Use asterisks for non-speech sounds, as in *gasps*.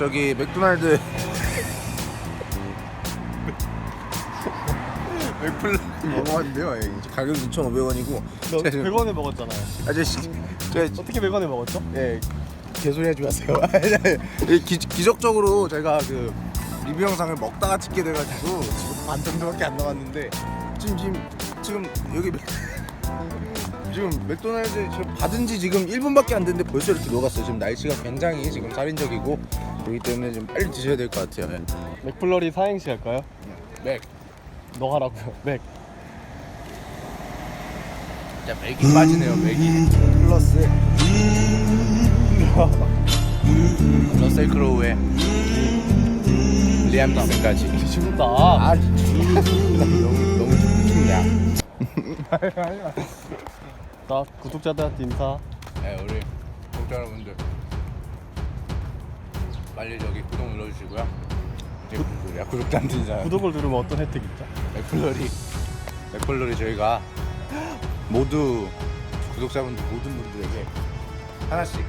저기 맥도날드 맥플 먹어봤는데요. 예, 이제 가격이 2,500원이고 너 100원에 먹었잖아요. 아저씨 저 어떻게 100원에 먹었죠? 예, 개소리 하지 마세요. *laughs* 이 기, 기적적으로 제가 그 리뷰 영상을 먹다가 찍게 돼가지고 지금 반 정도밖에 안 남았는데 지금 지금 지금 여기 맥- *laughs* 지금 맥도날드 저 받은 지 지금 1분밖에 안 됐는데 벌써 이렇게 녹았어요. 지금 날씨가 굉장히 지금 살인적이고 그렇기 때문에 좀 빨리 드셔야 될 것 같아요. 예. 맥플러리 사행시 할까요? 맥. 너 하라고요. 맥. 자 맥이 빠지네요. 맥이 플러스 러셀 크로우의 리암 니슨까지. 죽다. 아 너무 너무 좀 느낌이야. 자, 구독자들한테 인사. 네, 우리 구독자 여러분들 빨리 저기 구독 눌러주시고요. 구, 야, 구독자한테 인사. 구독을 누르면 어떤 혜택이 있죠? 맥플러리 맥플러리 저희가 *gasps* 모두 구독자분들 모든 분들에게 하나씩